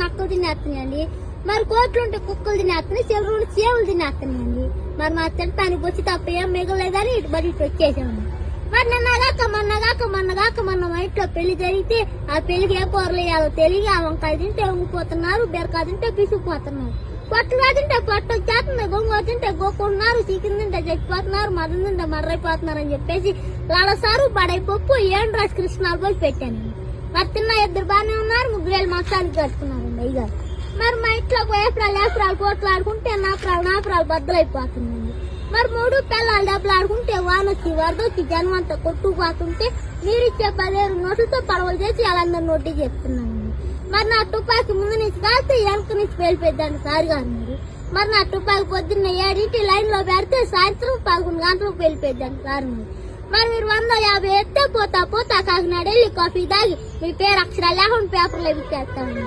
నక్కలు తినేస్తున్నాయండి మరి కోట్లు ఉంటే కుక్కలు తినేస్తున్నాయి చెరువులు ఉంటే చేవులు తినేస్తున్నాయండి మరి మా తింటానికి వచ్చి తప్ప ఏం మిగలేదని ఇటు మరి ఇటు వచ్చేసాము మరి నిన్నగాక మొన్నగాక మొన్నగాక మొన్న మా ఇంట్లో పెళ్ళి జరిగితే ఆ పెళ్ళికి ఏ కూరలు వేయాలో తెలియ వంకాయ తింటే వంగిపోతున్నారు బీరకాయ తింటే పిసిపోతున్నారు పొట్టుగా తింటే పొట్టు వచ్చేస్తుంది గొంగ తింటే గోకుంటున్నారు చికెన్ తింటే చచ్చిపోతున్నారు మదం తింటే మర్రైపోతున్నారు అని చెప్పేసి లడసారు బడై పప్పు ఏం రాసి కృష్ణాలు పోయి పెట్టాను మరి తిన్న ఇద్దరు బాగానే ఉన్నారు ముగ్గురేళ్ళు మసాలు కట్టుకున్నారండి మరి మా ఇంట్లో ఏప్రాలు ఏప్రాలు కోట్లు ఆడుకుంటే నాపరాలు నాపరాలు బద్దలైపోతుందండి. మరి మూడు పిల్లలు డబ్బులు ఆడుకుంటే వానొచ్చి వరదొచ్చి జనం అంతా కొట్టుకుపోతుంటే మీరిచ్చే పదిహేను నోట్లతో పడవలు చేసి వాళ్ళందరూ నోటి చెప్తున్నాను మరి నా తుపాకి ముందు నుంచి కాస్తే వెనక నుంచి వెళ్ళిపోద్దాను సార్ గారు మీరు. మరి నా తుపాకి పొద్దున్న ఏడింటి లైన్లో పెడితే సాయంత్రం పదకొండు గంటలకు వెళ్ళిపోద్దాను సార్ మీరు. మరి మీరు వంద యాభై ఎత్తే పోతా పోతా కాకినాడ వెళ్ళి కాఫీ తాగి. మీ పేరు అక్షరాలు లేకుండా పేపర్లో ఎక్కిస్తాను